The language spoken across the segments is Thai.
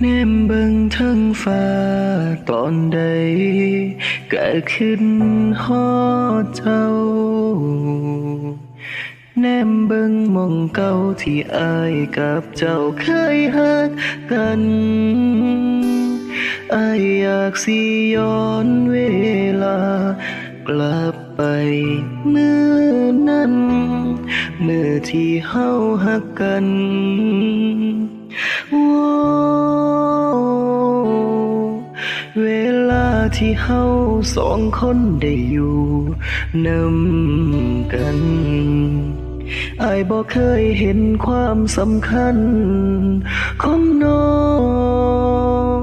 แนมเบิงทั้งฟ้าตอนใดก็ขึ้นฮอเจ้า แนมเบิงมองเก่าที่อายกับเจ้าเคยฮักกันอายอยากสิย้อนเวลากลับไปเมื่อนั้น เมื่อที่เฮาฮักกัน ที่เฮาสองคนได้อยู่นำกันอายบอกเคยเห็นความสำคัญของน้อง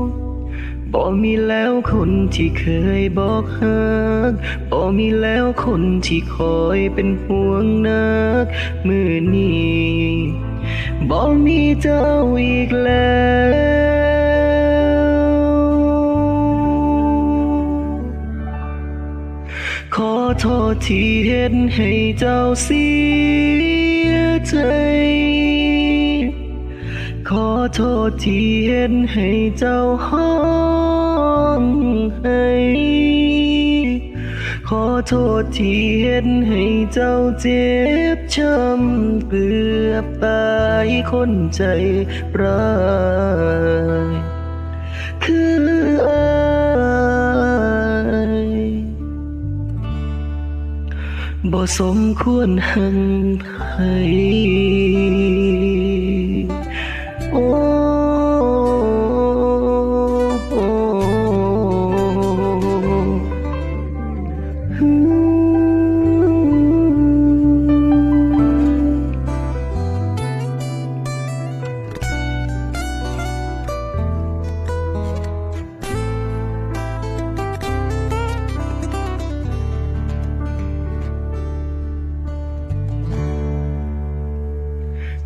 บ่มีแล้วคนที่เคยบอกฮักบ่มีแล้วคนที่คอยเป็นห่วงนักมือนี้บ่มีเจ้าอีกแล้ว ทษที่เห็นให้เจ้าเสียใจ ขอโทษที่เห็นให้เจ้าห้องให้ขอโทษที่เห็นให้เจ้าเจ็บช้ำเกือบตายคนใจร้ายคืออ บ่สมควรหังให้โอ้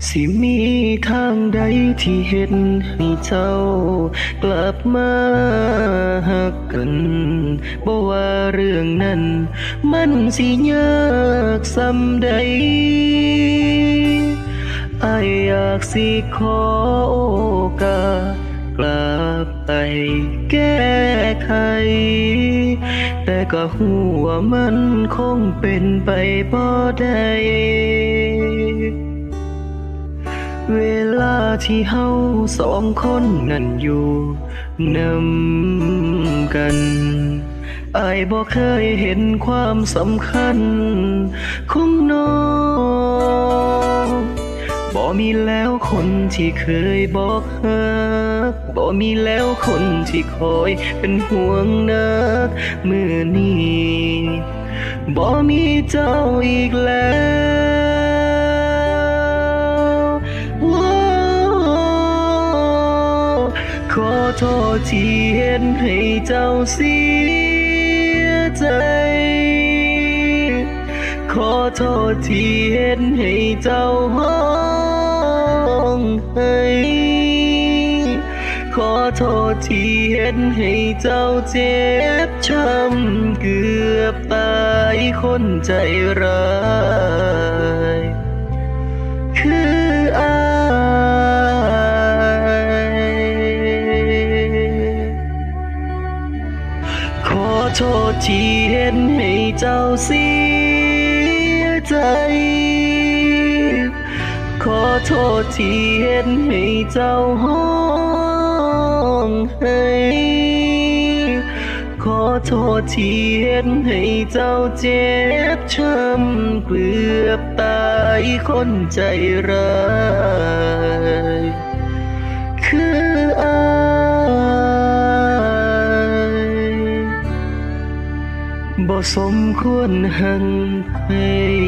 สิมีทางใดที่เห็นให้เจ้ากลับมาหักกันบ่ว่าเรื่องนั้น มันสิยากสำใดไออยากสิขอโอกาสกลับไปแก้ไข แต่ก็หัวามันคงเป็นไปบ่ได้ เวลาที่เฮาสองคนนั่นอยู่นำกันอายบ่เคยเห็นความสำคัญของน้องบ่มีแล้วคนที่เคยบอกฮักบ่มีแล้วคนที่คอยเป็นห่วงนักมือนี้บ่มีเจ้าอีกแล้ว โทษที่เห็นให้เจ้าเสียใจ ขอโทษที่เห็นให้เจ้าห้องให้ขอโทษที่เห็นให้เจ้าเจ็บช้ำเกือบตายคนใจร้าย คืออา โทษที่เห็นให้เจ้าเสียใจ ขอโทษที่เห็นให้เจ้าห้องให้ขอโทษที่เห็นให้เจ้าเจ็บช้ำเกือบตายคนใจร้าย คืออา bỏ sống khuôn hận thầy